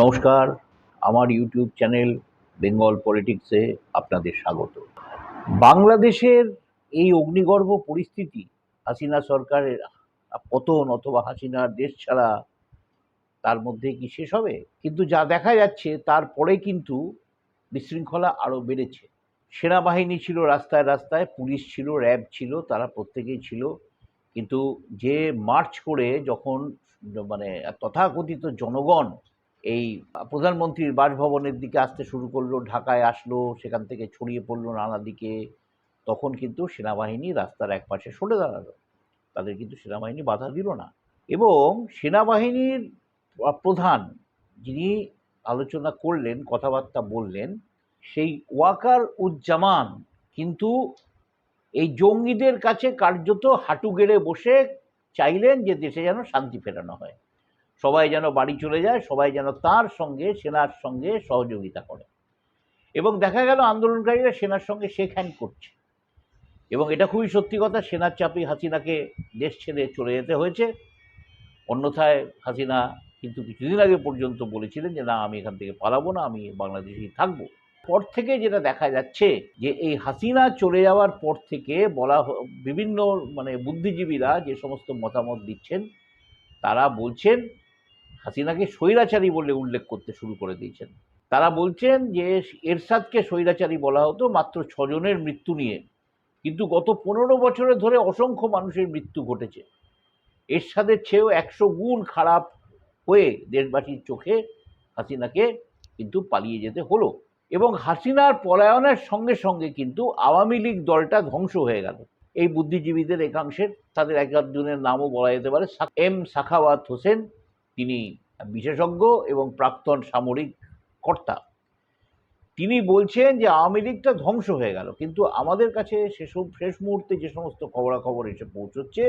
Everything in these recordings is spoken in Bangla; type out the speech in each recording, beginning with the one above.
নমস্কার, আমার ইউটিউব চ্যানেল বেঙ্গল পলিটিক্সে আপনাদের স্বাগত। বাংলাদেশের এই অগ্নিগর্ভ পরিস্থিতি, হাসিনা সরকারের পতন অথবা হাসিনার দেশ ছাড়া তার মধ্যে কি শেষ হবে? কিন্তু যা দেখা যাচ্ছে তারপরে কিন্তু বিশৃঙ্খলা আরও বেড়েছে। সেনাবাহিনী ছিল রাস্তায় রাস্তায়, পুলিশ ছিল, র্যাব ছিল, তারা প্রত্যেকেই ছিল। কিন্তু যে মার্চ করে যখন মানে তথাকথিত জনগণ এই প্রধানমন্ত্রীর বাসভবনের দিকে আসতে শুরু করল, ঢাকায় আসলো, সেখান থেকে ছড়িয়ে পড়ল নানা দিকে। তখন কিন্তু সেনাবাহিনী রাস্তার একপাশে সরে দাঁড়াল। তাদের কিন্তু সেনাবাহিনী বাধা দিল না। এবং সেনাবাহিনীর প্রধান যিনি আলোচনা করলেন, কথাবার্তা বললেন, সেই ওয়াকার উজ্জামান কিন্তু এই জঙ্গিদের কাছে কার্যত হাঁটু গেড়ে বসে চাইলেন যে দেশে যেন শান্তি ফেরানো হয়। সবাই যেন বাড়ি চলে যায়, সবাই যেন তার সঙ্গে, সেনার সঙ্গে সহযোগিতা করে। এবং দেখা গেল আন্দোলনকারীরা সেনার সঙ্গে শেখ হ্যান্ড করছে। এবং এটা খুবই সত্যি কথা, সেনার চাপে হাসিনাকে দেশ ছেড়ে চলে যেতে হয়েছে। অন্যথায় হাসিনা কিন্তু কিছুদিন আগে পর্যন্ত বলেছিলেন যে, না, আমি এখান থেকে পালাবো না, আমি বাংলাদেশেই থাকব। পর থেকে যেটা দেখা যাচ্ছে যে, এই হাসিনা চলে যাওয়ার পর থেকে বলা বিভিন্ন মানে বুদ্ধিজীবীরা যে সমস্ত মতামত দিচ্ছেন, তারা বলছেন হাসিনাকে স্বৈরাচারী বলে উল্লেখ করতে শুরু করে দিয়েছেন। তারা বলছেন যে, এরশাদকে স্বৈরাচারী বলা হতো মাত্র ছজনের মৃত্যু নিয়ে। কিন্তু গত পনেরো বছরে ধরে অসংখ্য মানুষের মৃত্যু ঘটেছে। এরশাদের চেয়েও একশো গুণ খারাপ হয়ে দেশবাসীর চোখে হাসিনাকে কিন্তু পালিয়ে যেতে হলো। এবং হাসিনার পলায়নের সঙ্গে সঙ্গে কিন্তু আওয়ামী লীগ দলটা ধ্বংস হয়ে গেল। এই বুদ্ধিজীবীদের একাংশের, তাদের এক একজনের নামও বলা যেতে পারে এম সাখাওয়াত হোসেন তিনি বিশেষজ্ঞ এবং প্রাক্তন সামরিক কর্তা। তিনি বলছেন যে, আওয়ামী লীগটা ধ্বংস হয়ে গেল। কিন্তু আমাদের কাছে সেসব শেষ মুহূর্তে যে সমস্ত খবরাখবর এসে পৌঁছচ্ছে,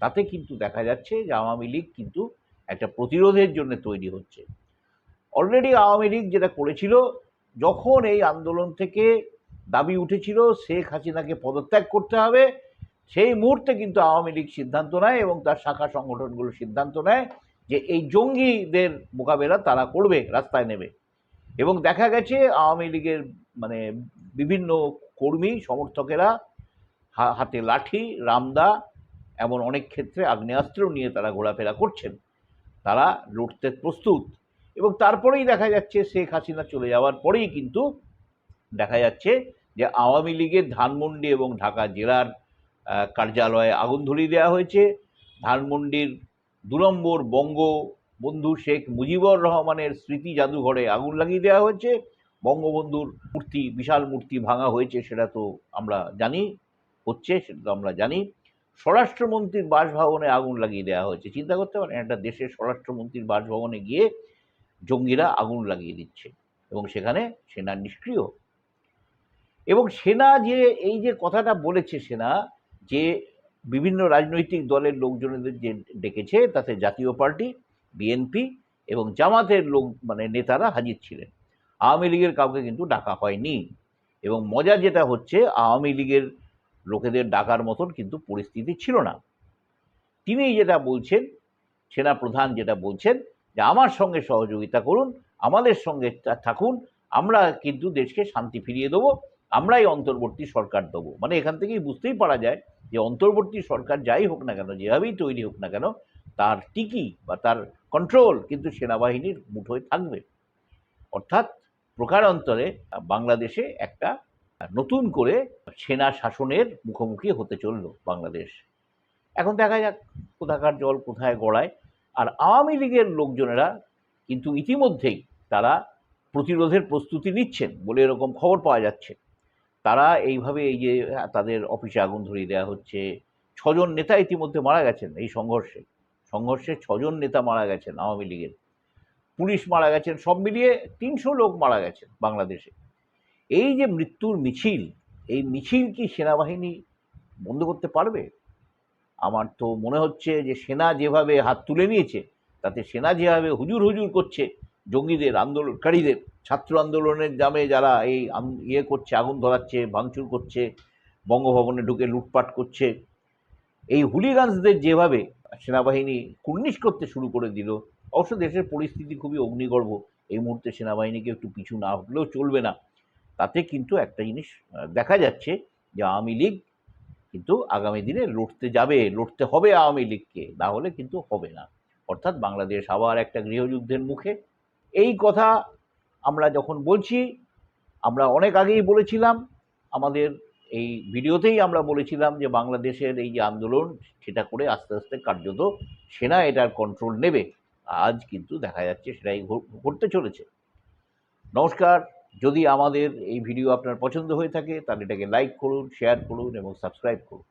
তাতে কিন্তু দেখা যাচ্ছে যে, আওয়ামী লীগ কিন্তু একটা প্রতিরোধের জন্য তৈরি হচ্ছে। অলরেডি আওয়ামী লীগ যেটা করেছিল, যখন এই আন্দোলন থেকে দাবি উঠেছিল, শেখ হাসিনাকে পদত্যাগ করতে হবে, সেই মুহূর্তে কিন্তু আওয়ামী লীগ সিদ্ধান্ত নেয় এবং তার শাখা সংগঠনগুলো সিদ্ধান্ত নেয় যে এই জঙ্গিদের মোকাবেলা তারা করবে, রাস্তায় নেবে। এবং দেখা গেছে আওয়ামী লীগের মানে বিভিন্ন কর্মী, সমর্থকেরা হাতে লাঠি, রামদা, এমন অনেক ক্ষেত্রে আগ্নেয়াস্ত্র নিয়ে তারা ঘোরাফেরা করছেন। তারা লড়তে প্রস্তুত। এবং তারপরেই দেখা যাচ্ছে শেখ হাসিনা চলে যাওয়ার পরেই কিন্তু দেখা যাচ্ছে যে আওয়ামী লীগের ধানমন্ডি এবং ঢাকা জেলার কার্যালয়ে আগুন ধরিয়ে দেওয়া হয়েছে। ধানমন্ডির দু নম্বর বঙ্গবন্ধু শেখ মুজিবুর রহমানের স্মৃতি জাদুঘরে আগুন লাগিয়ে দেওয়া হয়েছে। বঙ্গবন্ধুর মূর্তি, বিশাল মূর্তি ভাঙা হয়েছে সেটা তো আমরা জানি, হচ্ছে সেটা তো আমরা জানি। স্বরাষ্ট্রমন্ত্রীর বাসভবনে আগুন লাগিয়ে দেওয়া হয়েছে। চিন্তা করতে পারেন, একটা দেশের স্বরাষ্ট্রমন্ত্রীর বাসভবনে গিয়ে জঙ্গিরা আগুন লাগিয়ে দিচ্ছে এবং সেখানে সেনা নিষ্ক্রিয়। এবং সেনা যে, এই যে কথাটা বলেছে সেনা যে বিভিন্ন রাজনৈতিক দলের লোকজনদের যে ডেকেছে, তাতে জাতীয় পার্টি, বিএনপি এবং জামাতের লোক মানে নেতারা হাজির ছিলেন। আওয়ামী লীগের কাউকে কিন্তু ডাকা হয়নি এবং মজা যেটা হচ্ছে, আওয়ামী লীগের লোকেদের ডাকার মতন কিন্তু পরিস্থিতি ছিল না। তিনি যেটা বলছেন, সেনা প্রধান যেটা বলছেন যে, আমার সঙ্গে সহযোগিতা করুন, আমাদের সঙ্গে থাকুন, আমরা কিন্তু দেশকে শান্তি ফিরিয়ে দেবো, আমরাই অন্তর্বর্তী সরকার দেবো। মানে এখান থেকেই বুঝতেই পারা যায় যে অন্তর্বর্তী সরকার যাই হোক না কেন, যেভাবেই তৈরি হোক না কেন, তার টিকি বা তার কন্ট্রোল কিন্তু সেনাবাহিনীর মুঠোয় থাকবে। অর্থাৎ প্রকারান্তরে বাংলাদেশে একটা নতুন করে সেনা শাসনের মুখোমুখি হতে চলল বাংলাদেশ। এখন দেখা যাক কোথাকার জল কোথায় গড়ায়। আর আওয়ামী লীগের লোকজনেরা কিন্তু ইতিমধ্যেই তারা প্রতিরোধের প্রস্তুতি নিচ্ছেন বলে এরকম খবর পাওয়া যাচ্ছে। তারা এইভাবে এই যে তাদের অফিসে আগুন ধরিয়ে দেওয়া হচ্ছে। ছজন নেতা ইতিমধ্যে মারা গেছেন এই সংঘর্ষে। সংঘর্ষে ছজন নেতা মারা গেছেন আওয়ামী লীগের। পুলিশ মারা গেছেন, সব মিলিয়ে তিনশো লোক মারা গেছেন বাংলাদেশে। এই যে মৃত্যুর মিছিল, এই মিছিল কি সেনাবাহিনী বন্ধ করতে পারবে? আমার তো মনে হচ্ছে যে সেনা যেভাবে হাত তুলে নিয়েছে, তাতে সেনা যেভাবে হুজুর হুজুর করছে জঙ্গিদের আন্দোলনকারীদের ছাত্র আন্দোলনের নামে যারা এই ইয়ে করছে, আগুন ধরাচ্ছে, ভাঙচুর করছে, বঙ্গভবনে ঢুকে লুটপাট করছে, এই হুলিগানসদের যেভাবে সেনাবাহিনী কুর্নিশ করতে শুরু করে দিল, অবশ্য দেশের পরিস্থিতি খুবই অগ্নিগর্ভ, এই মুহূর্তে সেনাবাহিনীকে একটু পিছু না হলেও চলবে না। তাতে কিন্তু একটা জিনিস দেখা যাচ্ছে যে আওয়ামী লীগ কিন্তু আগামী দিনে লড়তে যাবে, লড়তে হবে আওয়ামী লীগকে, না হলে কিন্তু হবে না। অর্থাৎ বাংলাদেশ আবার একটা গৃহযুদ্ধের মুখে এই কথা আমরা যখন বলছি, আমরা অনেক আগেই বলেছিলাম, আমাদের এই ভিডিওতেই আমরা বলেছিলাম যে বাংলাদেশের এই যে আন্দোলন, সেটা করে আস্তে আস্তে কার্যত সেনা এটার কন্ট্রোল নেবে। আজ কিন্তু দেখা যাচ্ছে সেটাই ঘটতে চলেছে। নমস্কার। যদি আমাদের এই ভিডিও আপনার পছন্দ হয়ে থাকে, তাহলে এটাকে লাইক করুন শেয়ার করুন এবং সাবস্ক্রাইব করুন।